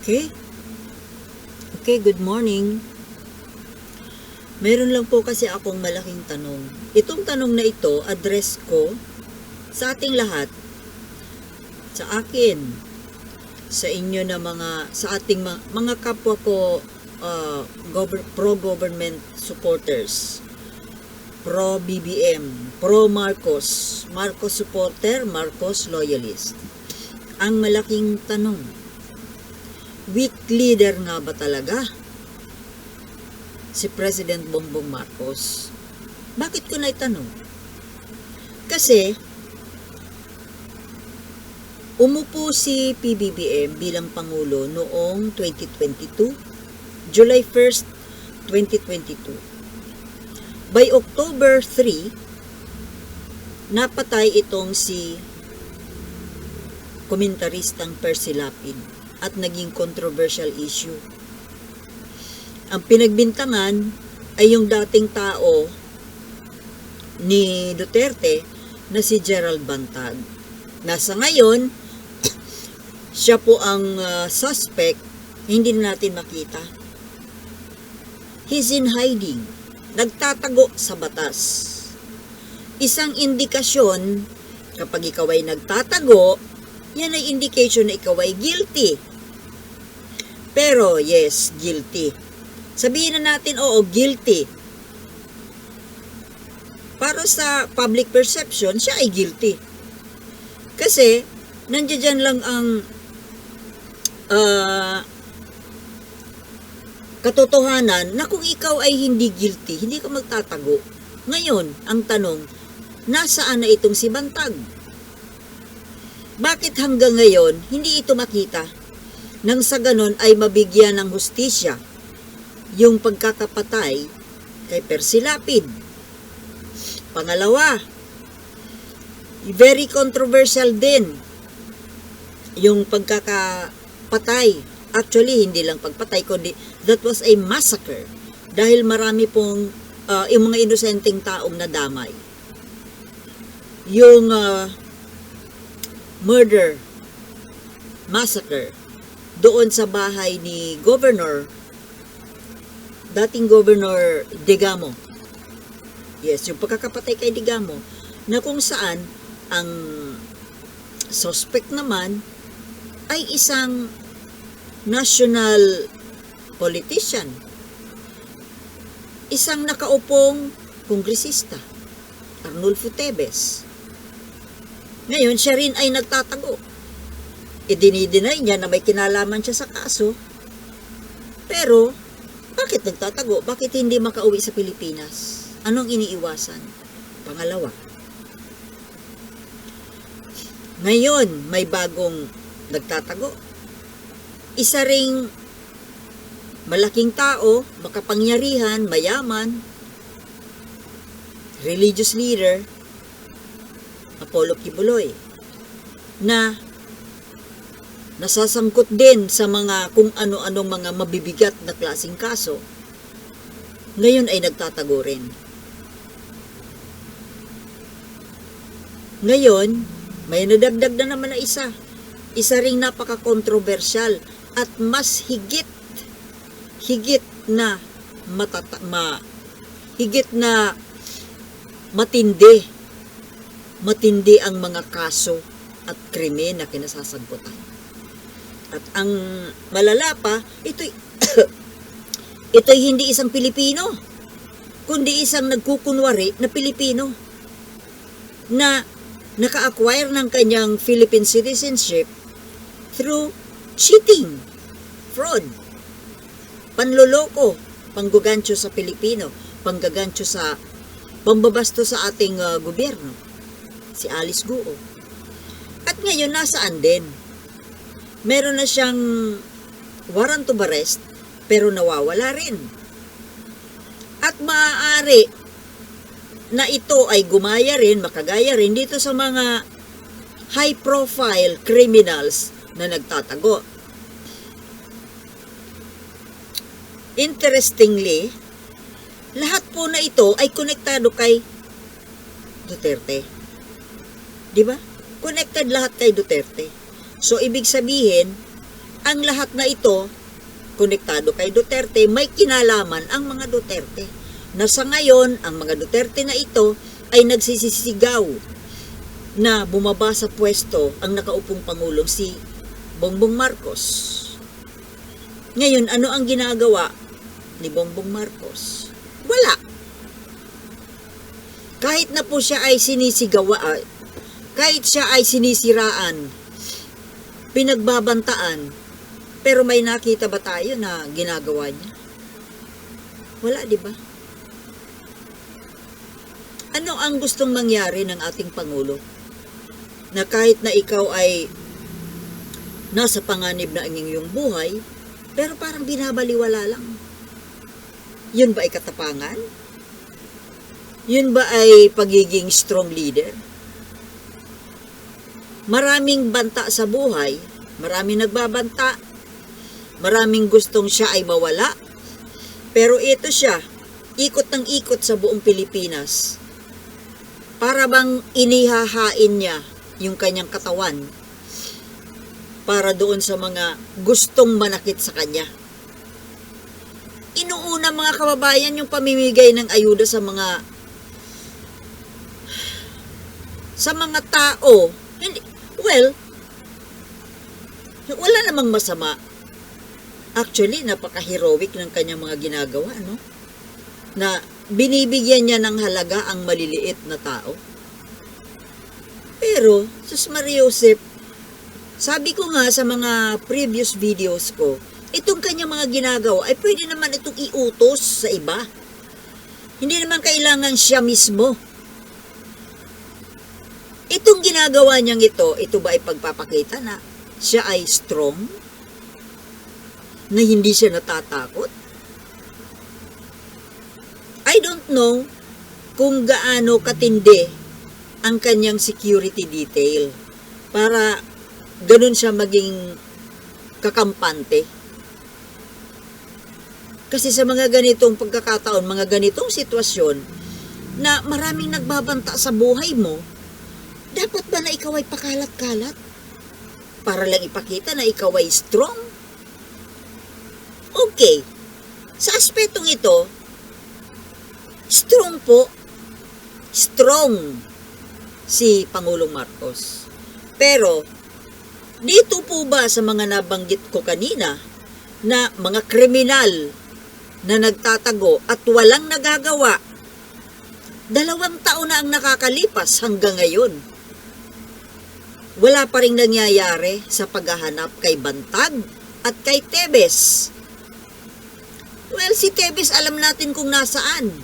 Okay? Okay, good morning. Meron lang po kasi akong malaking tanong. Itong tanong na ito, address ko sa ating lahat. Sa akin, sa inyo na mga, sa ating mga, mga kapwa ko uh, gover- pro-government supporters. Pro-BBM, pro-Marcos, Marcos supporter, Marcos loyalist. Ang malaking tanong, weak leader nga ba talaga si President Bongbong Marcos? Bakit ko na itanong? Kasi, umupo si PBBM bilang Pangulo noong 2022, July 1st, 2022. By October 3, napatay itong si komentaristang Percy Lapid at naging controversial issue. Ang pinagbintangan ay yung dating tao ni Duterte na si Gerald Bantag. Nasa ngayon, siya po ang uh, suspect, hindi na natin makita. He's in hiding. Nagtatago sa batas. Isang indikasyon, kapag ikaw ay nagtatago, yan ay indication na ikaw ay guilty. Pero, yes, guilty. Sabihin na natin, oo, guilty. Para sa public perception, siya ay guilty. Kasi, nandiyan lang ang uh, katotohanan na kung ikaw ay hindi guilty, hindi ka magtatago. Ngayon, ang tanong, nasaan na itong si Bantag? Bakit hanggang ngayon, hindi ito makita? Nang sa ganon ay mabigyan ng hustisya yung pagkakapatay kay Percy Lapid. Pangalawa, very controversial din yung pagkakapatay. Actually, hindi lang pagpatay, kundi that was a massacre dahil marami pong uh, yung mga inosenteng taong nadamay. Yung uh, murder, massacre, doon sa bahay ni Governor, dating Governor Digamo. Yes, yung pagkakapatay kay Digamo, na kung saan ang suspect naman ay isang national politician, isang nakaupong kongresista, Arnulfo Tebes. Ngayon, siya rin ay nagtatago. Idinidinay niya na may kinalaman siya sa kaso. Pero, bakit nagtatago? Bakit hindi makauwi sa Pilipinas? Anong iniiwasan? Pangalawa. Ngayon, may bagong nagtatago. Isa ring malaking tao, makapangyarihan, mayaman, religious leader, Apollo Kibuloy, na nasasangkot din sa mga kung ano-anong mga mabibigat na klasing kaso, ngayon ay nagtatago rin. Ngayon, may nadagdag na naman na isa. Isa ring napaka-controversial at mas higit higit na matata ma higit na matindi matindi ang mga kaso at krimen na kinasasagputan. At ang malala pa, ito ito'y hindi isang Pilipino, kundi isang nagkukunwari na Pilipino na naka-acquire ng kanyang Philippine citizenship through cheating, fraud, panloloko, panggugancho sa Pilipino, panggagancho sa pambabasto sa ating uh, gobyerno, si Alice Guo. At ngayon, nasaan din? Meron na siyang warrant of arrest, pero nawawala rin. At maaari na ito ay gumaya rin, makagaya rin dito sa mga high-profile criminals na nagtatago. Interestingly, lahat po na ito ay konektado kay Duterte. Di ba? Connected lahat kay Duterte. So, ibig sabihin, ang lahat na ito, konektado kay Duterte, may kinalaman ang mga Duterte. Na sa ngayon, ang mga Duterte na ito ay nagsisisigaw na bumaba sa pwesto ang nakaupong Pangulong si Bongbong Marcos. Ngayon, ano ang ginagawa ni Bongbong Marcos? Wala. Kahit na po siya ay sinisigawa, ah, kahit siya ay sinisiraan, pinagbabantaan, pero may nakita ba tayo na ginagawa niya? Wala, di ba? Ano ang gustong mangyari ng ating Pangulo? Na kahit na ikaw ay nasa panganib na ang iyong buhay, pero parang binabaliwala lang. Yun ba ay katapangan? Yun ba ay pagiging strong leader? Maraming banta sa buhay, maraming nagbabanta, maraming gustong siya ay mawala, pero ito siya, ikot ng ikot sa buong Pilipinas. Para bang inihahain niya yung kanyang katawan para doon sa mga gustong manakit sa kanya. Inuuna mga kababayan yung pamimigay ng ayuda sa mga sa mga tao. Well, wala namang masama. Actually, napaka-heroic ng kanyang mga ginagawa, no? Na binibigyan niya ng halaga ang maliliit na tao. Pero, sus Maria Josep, sabi ko nga sa mga previous videos ko, itong kanyang mga ginagawa ay pwede naman itong iutos sa iba. Hindi naman kailangan siya mismo. Itong ginagawa niyang ito, ito ba ay pagpapakita na siya ay strong? Na hindi siya natatakot? I don't know kung gaano katindi ang kanyang security detail para ganun siya maging kakampante. Kasi sa mga ganitong pagkakataon, mga ganitong sitwasyon, na maraming nagbabanta sa buhay mo, dapat ba na ikaw ay pakalat-kalat? Para lang ipakita na ikaw ay strong? Okay. Sa aspetong ito, strong po, strong si Pangulong Marcos. Pero, dito po ba sa mga nabanggit ko kanina na mga kriminal na nagtatago at walang nagagawa, dalawang taon na ang nakakalipas hanggang ngayon. Wala pa rin nangyayari sa paghahanap kay Bantag at kay Tebes. Well, si Tebes alam natin kung nasaan.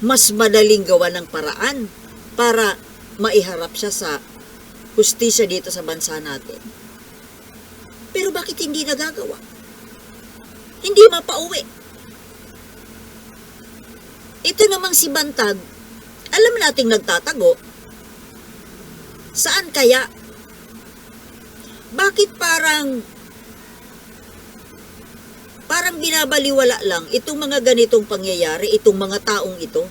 Mas madaling gawa ng paraan para maiharap siya sa hustisya dito sa bansa natin. Pero bakit hindi nagagawa? Hindi mapauwi. Ito namang si Bantag, alam nating nagtatago. Saan kaya? Bakit parang parang binabaliwala lang itong mga ganitong pangyayari, itong mga taong ito?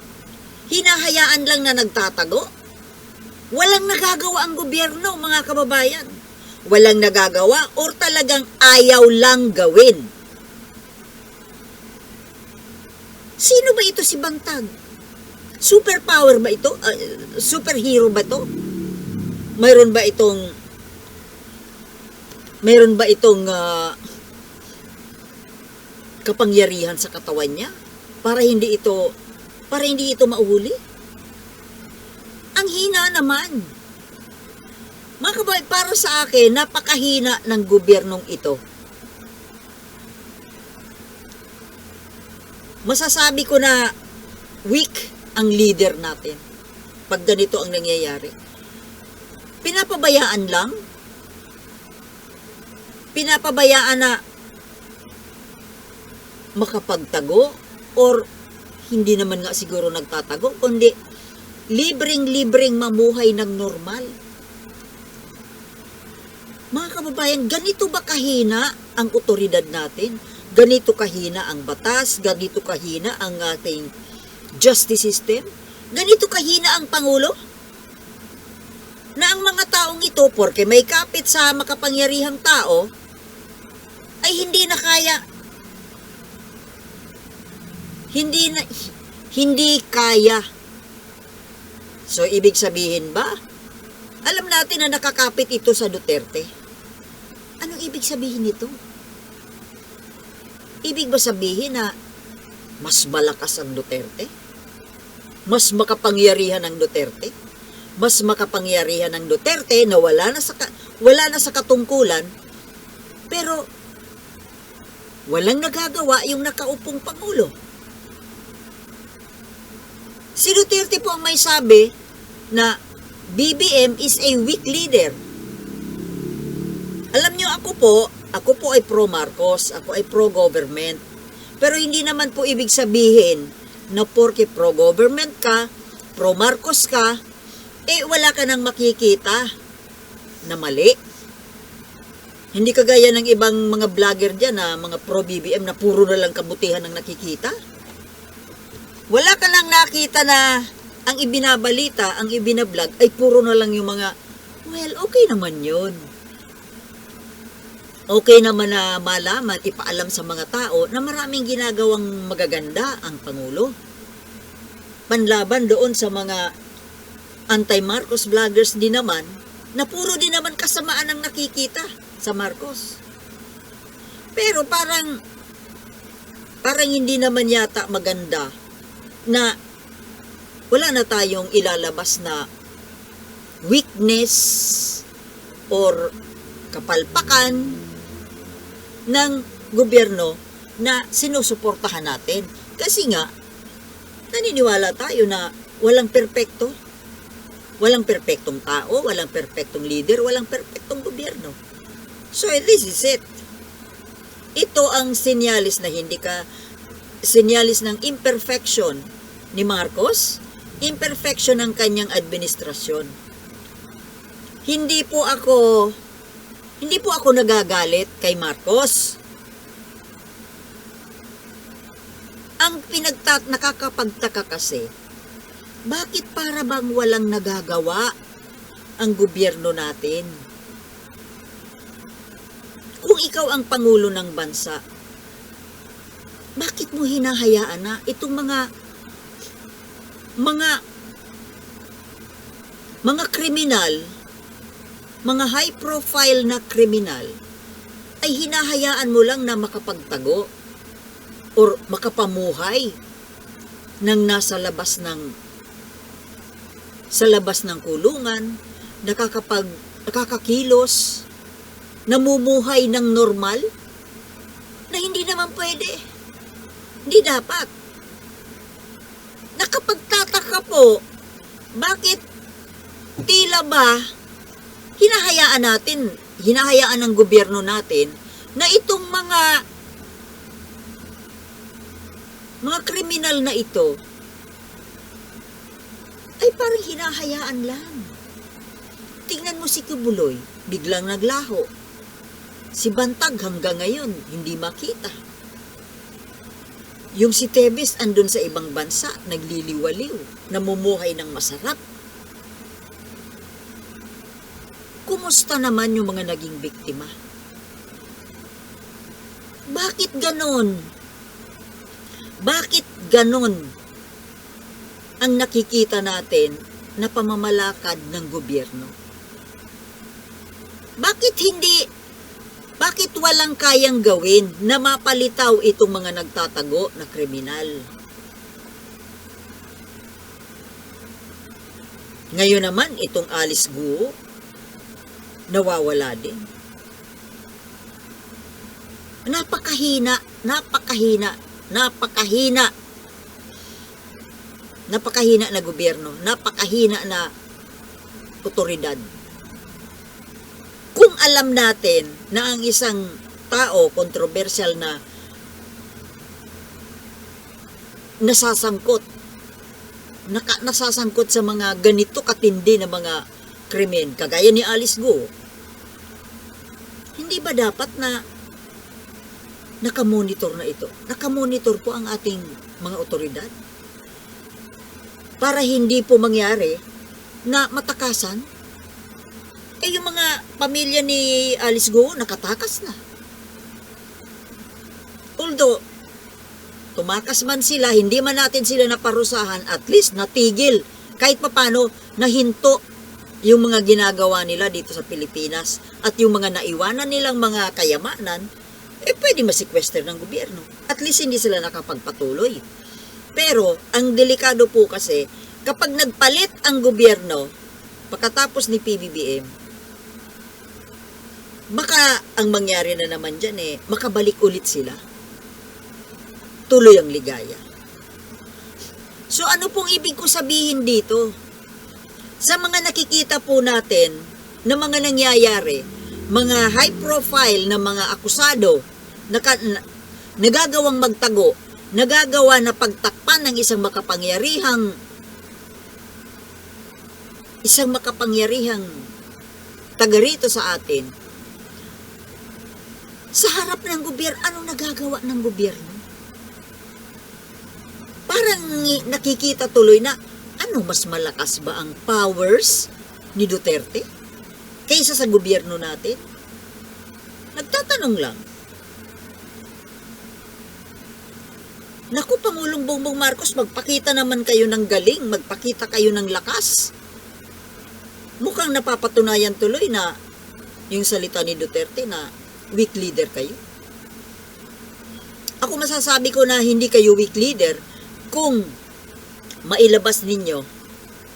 Hinahayaan lang na nagtatago? Walang nagagawa ang gobyerno, mga kababayan. Walang nagagawa or talagang ayaw lang gawin. Sino ba ito si Bantag? Superpower ba ito? Uh, superhero ba ito? Mayroon ba itong mayroon ba itong uh, kapangyarihan sa katawan niya para hindi ito para hindi ito mauhuli? Ang hina naman. Mga kabay, para sa akin, napakahina ng gobyernong ito. Masasabi ko na weak ang leader natin pag ganito ang nangyayari. Pinapabayaan lang. Pinapabayaan na makapagtago or hindi naman nga siguro nagtatago, kundi libreng-libreng mamuhay ng normal. Mga kababayan, ganito ba kahina ang otoridad natin? Ganito kahina ang batas? Ganito kahina ang ating justice system? Ganito kahina ang Pangulo? Na ang mga taong ito, porke may kapit sa makapangyarihang tao, ay hindi na kaya. Hindi na hindi kaya. So ibig sabihin ba alam natin na nakakapit ito sa Duterte. Anong ibig sabihin nito? Ibig ba sabihin na mas malakas ang Duterte? Mas makapangyarihan ang Duterte mas makapangyarihan ng Duterte na wala na sa wala na sa katungkulan pero walang nagagawa yung nakaupong pangulo. Si Duterte po ang may sabi na BBM is a weak leader. Alam nyo, ako po, ako po ay pro-Marcos, ako ay pro-government. Pero hindi naman po ibig sabihin na porke pro-government ka, pro-Marcos ka, eh wala ka nang makikita na mali. Hindi kagaya ng ibang mga vlogger dyan na mga pro-BBM na puro na lang kabutihan ang nakikita. Wala ka lang nakita na ang ibinabalita, ang ibinablog ay puro na lang yung mga, well, okay naman yun. Okay naman na malaman, ipaalam sa mga tao na maraming ginagawang magaganda ang Pangulo. Panlaban doon sa mga anti-Marcos vloggers din naman, na puro din naman kasamaan ang nakikita sa Marcos. Pero parang, parang hindi naman yata maganda na wala na tayong ilalabas na weakness or kapalpakan ng gobyerno na sinusuportahan natin. Kasi nga, naniniwala tayo na walang perpekto. Walang perpektong tao, walang perpektong leader, walang perpektong gobyerno. So, this is it. Ito ang sinyalis na hindi ka, sinyalis ng imperfection ni Marcos, imperfection ng kanyang administrasyon. Hindi po ako, hindi po ako nagagalit kay Marcos. Ang pinagtat nakakapagtaka kasi, bakit para bang walang nagagawa ang gobyerno natin? Kung ikaw ang pangulo ng bansa, bakit mo hinahayaan na itong mga mga mga kriminal, mga high profile na kriminal ay hinahayaan mo lang na makapagtago or makapamuhay ng nasa labas ng sa labas ng kulungan, nakakapag, nakakakilos, namumuhay ng normal, na hindi naman pwede. Hindi dapat. Nakapagtataka po, bakit tila ba hinahayaan natin, hinahayaan ng gobyerno natin na itong mga mga kriminal na ito ay parang hinahayaan lang. Tingnan mo si Kubuloy, biglang naglaho. Si Bantag hanggang ngayon, hindi makita. Yung si Tebes andun sa ibang bansa, nagliliwaliw, namumuhay ng masarap. Kumusta naman yung mga naging biktima? Bakit ganon? Bakit ganon ang nakikita natin na pamamalakad ng gobyerno? Bakit hindi, bakit walang kayang gawin na mapalitaw itong mga nagtatago na kriminal? Ngayon naman, itong Alice Guo, nawawala din. Napakahina, napakahina, napakahina napakahina na gobyerno, napakahina na otoridad. Kung alam natin na ang isang tao, controversial na nasasangkot, naka, nasasangkot sa mga ganito katindi na mga krimen, kagaya ni Alice Go, hindi ba dapat na nakamonitor na ito? Nakamonitor po ang ating mga otoridad? Para hindi po mangyari na matakasan. Eh yung mga pamilya ni Alice Go nakatakas na. Although, tumakas man sila, hindi man natin sila naparusahan, at least natigil. Kahit papano, nahinto yung mga ginagawa nila dito sa Pilipinas at yung mga naiwanan nilang mga kayamanan, eh pwede masikwester ng gobyerno. At least hindi sila nakapagpatuloy. Pero, ang delikado po kasi, kapag nagpalit ang gobyerno, pagkatapos ni PBBM, baka ang mangyari na naman dyan eh, makabalik ulit sila. Tuloy ang ligaya. So ano pong ibig ko sabihin dito? Sa mga nakikita po natin na mga nangyayari, mga high profile na mga akusado, naka, na, nagagawang magtago, nagagawa na pagtakpan ng isang makapangyarihang isang makapangyarihang taga rito sa atin, sa harap ng gobyerno, anong nagagawa ng gobyerno? Parang nakikita tuloy na, ano mas malakas ba ang powers ni Duterte kaysa sa gobyerno natin? Nagtatanong lang. Pangulong Bongbong Marcos, magpakita naman kayo ng galing, magpakita kayo ng lakas. Mukhang napapatunayan tuloy na yung salita ni Duterte na weak leader kayo. Ako masasabi ko na hindi kayo weak leader kung mailabas ninyo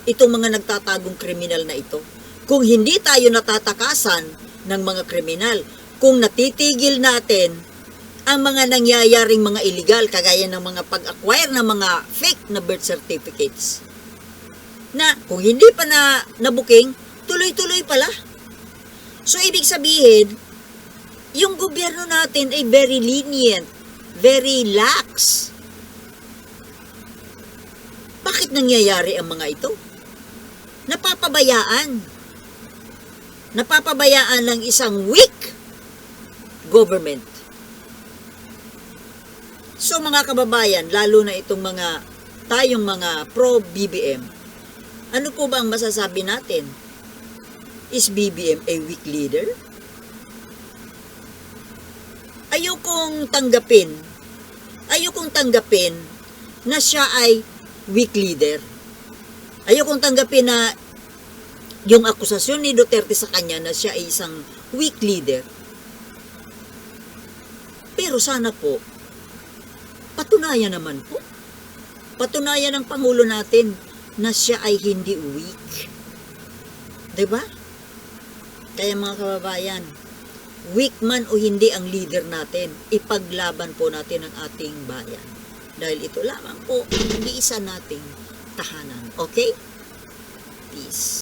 itong mga nagtatagong kriminal na ito. Kung hindi tayo natatakasan ng mga kriminal, kung natitigil natin ang mga nangyayaring mga illegal, kagaya ng mga pag-acquire ng mga fake na birth certificates, na kung hindi pa na nabuking, tuloy-tuloy pala. So, ibig sabihin, yung gobyerno natin ay very lenient, very lax. Bakit nangyayari ang mga ito? Napapabayaan. Napapabayaan ng isang weak government. So mga kababayan, lalo na itong mga tayong mga pro-BBM, ano po ba ang masasabi natin? Is BBM a weak leader? Ayokong tanggapin, ayokong tanggapin na siya ay weak leader. Ayokong tanggapin na yung akusasyon ni Duterte sa kanya na siya ay isang weak leader. Pero sana po, patunayan naman po. Patunayan ng Pangulo natin na siya ay hindi weak. ba? Kaya mga kababayan, weak man o hindi ang leader natin, ipaglaban po natin ang ating bayan. Dahil ito lamang po ang nag-iisa nating tahanan. Okay? Peace.